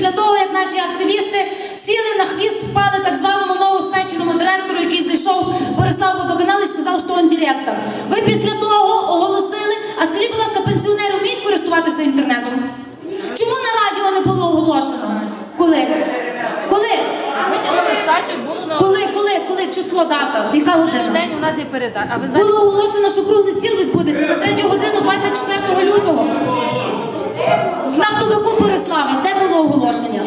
після того, як наші активісти сіли на хвіст, впали так званому новоспеченому директору, який зайшов Борислав водоканал і сказав, що він директор. Ви після того оголосили. А скажіть, будь ласка, пенсіонери вміють користуватися інтернетом? Чому на радіо не було оголошено? Коли? Коли? Коли, коли, коли число, дата? Яка один година? день у нас є передача. Було оголошено, що круглий стіл відбудеться на 3 годину 24 лютого. Нафтовику Борислава. Де було оголошення?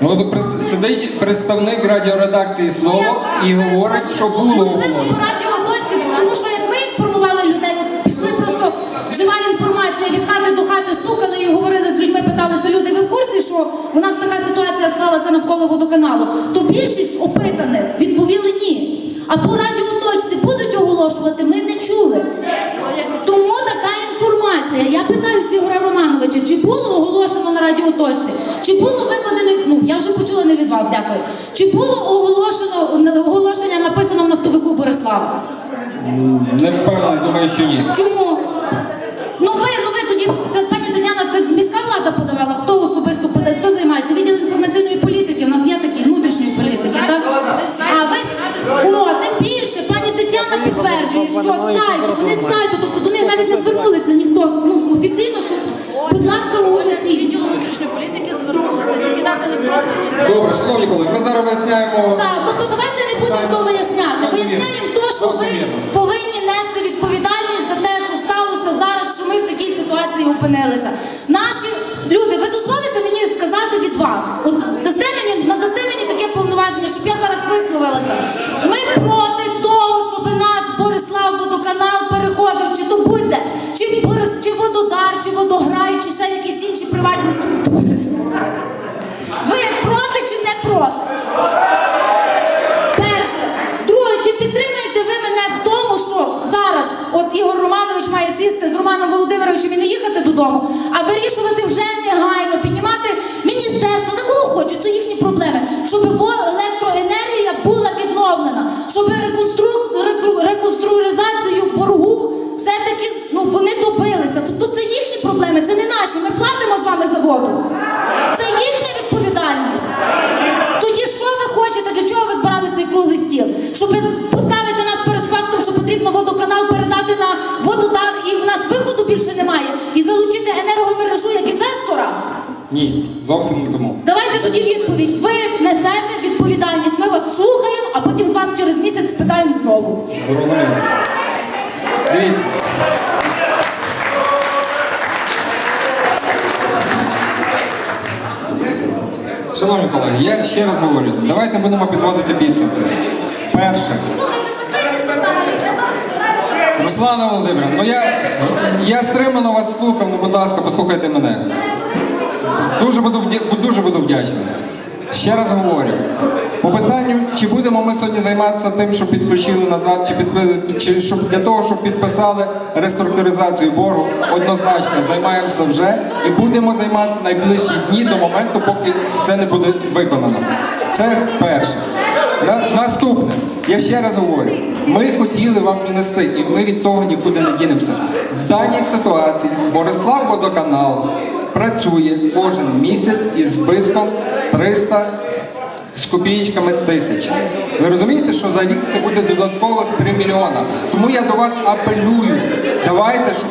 Ну, сидить представник радіоредакції слово і говорить, що було Можливо, по радіодошці, тому що як ми інформували людей, пішли просто жива інформація від хати до хати, стукали і говорили з людьми, питалися люди, ви в курсі, що у нас така ситуація склалася навколо водоканалу. То більшість опитаних відповіли ні. А по радіоточці будуть оголошувати, ми не чули. Романовича, чи було оголошено на радіоточці? Чи було викладене, ну я вже почула не від вас, дякую. Чи було оголошено оголошення написано в нафтовику Борислава? Не впевнений, думаю, що ні. Чому? Ну ви, ну ви тоді, це пані Тетяна, це міська влада подавала, хто особисто подає, хто займається? Відділ інформаційної політики, у нас є такі внутрішньої політики, так? А ви, о, тим більше, пані Тетяна підтверджує, що з сайту, вони з сайту, тобто до них навіть не звернулися ніхто, будь ласка, оголосіть. відділу внутрішньої політики звернулися, чи віддати електронну чи Добре, шановні колеги, ми зараз виясняємо. Так, тобто давайте не будемо то виясняти. Виясняємо то, що ви повинні нести відповідальність за те, що сталося зараз, що ми в такій ситуації опинилися. Наші люди, ви дозволите мені сказати від вас? От дасте мені, надасте мені таке повноваження, щоб я зараз висловилася. Ми проти чи вододар, чи водограй, чи ще якісь інші приватні структури. Ви проти чи не проти? Перше. Друге, чи підтримуєте ви мене в тому, що зараз от Ігор Романович має сісти з Романом Володимировичем і не їхати додому, а вирішувати вже негайно, піднімати міністерство, та кого хочуть, це їхні проблеми, щоб електроенергія була відновлена, щоб реконстру- реконструктуризацію боргу все-таки ну, вони платимо з вами за воду. Це їхня відповідальність. Тоді що ви хочете? Для чого ви збирали цей круглий стіл? Щоб поставити нас перед фактом, що потрібно водоканал передати на вододар, і в нас виходу більше немає, і залучити енергомережу як інвестора. Ні, зовсім не тому. Давайте тоді відповідь. Ви несете відповідальність. Ми вас слухаємо, а потім з вас через місяць спитаємо знову. Зрозуміло. Шановні колеги, я ще раз говорю, давайте будемо підводити підсумки. Перше. Руслана Володимирівна, ну я, я стримано вас слухав, ну будь ласка, послухайте мене. Дуже буду, дуже буду вдячний. Ще раз говорю. По питанню, чи будемо ми сьогодні займатися тим, що підключили назад, чи, підпи- чи щоб для того, щоб підписали реструктуризацію боргу, однозначно займаємося вже і будемо займатися найближчі дні до моменту, поки це не буде виконано. Це перше. На- наступне, я ще раз говорю, ми хотіли вам донести, і ми від того нікуди не дінемося. В даній ситуації Борислав Водоканал працює кожен місяць із збитком 300 з копієчками тисяч. Ви розумієте, що за рік це буде додаткових 3 мільйона. Тому я до вас апелюю. Давайте шукати.